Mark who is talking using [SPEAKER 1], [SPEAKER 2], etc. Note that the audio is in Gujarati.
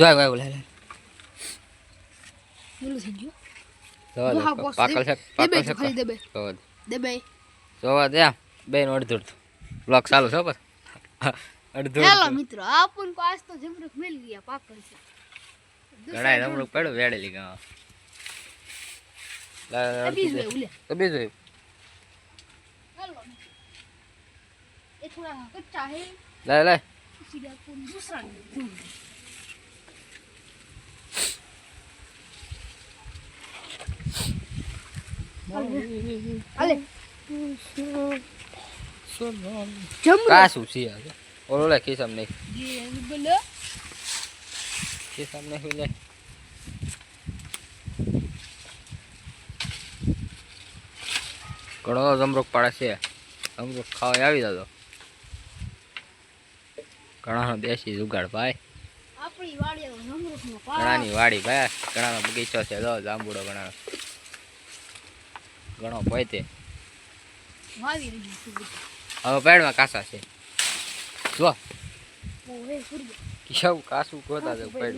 [SPEAKER 1] જોય વાય લે લે
[SPEAKER 2] પેલું થઈ ગયું
[SPEAKER 1] જોવા દે
[SPEAKER 2] હા, બોસ,
[SPEAKER 1] પાકલ છે
[SPEAKER 2] દે બે
[SPEAKER 1] પાકલ છે
[SPEAKER 2] ખાલી દે બે
[SPEAKER 1] જોવા દે
[SPEAKER 2] દે બે
[SPEAKER 1] જોવા દે આમ બેન અડધું અડધું બ્લોક ચાલુ છે બસ અડધું
[SPEAKER 2] હેલો
[SPEAKER 1] અડધું.
[SPEAKER 2] મિત્રો આપણ કો આજ તો જમરૂખ મિલ ગયા પાકલ છે
[SPEAKER 1] ઘણાય રમણું પડ્યું વેડેલી ગામ લે, લે,
[SPEAKER 2] એ
[SPEAKER 1] અડધું
[SPEAKER 2] બીજું
[SPEAKER 1] દે.
[SPEAKER 2] એવું લે
[SPEAKER 1] તો બીજું
[SPEAKER 2] હેલો મિત્રો. એ થોડા કચ્ચા હે
[SPEAKER 1] લે લે
[SPEAKER 2] સીધા
[SPEAKER 1] આ. ઓલો લે લે. ઘણો જમરૂક પાડે છે. જમરૂક ખાવા આવી જતો ઘણાનો દેશી જુગાડ ભાઈ. ઘણાની વાડી ભાઈ. ઘણાનો બગીચો છે જો જાંબુડો ઘણાનો. ઘણો પોતે. હવે પેડમાં કાસા છે. જો. કેવું કાસું ગોતા પેડ.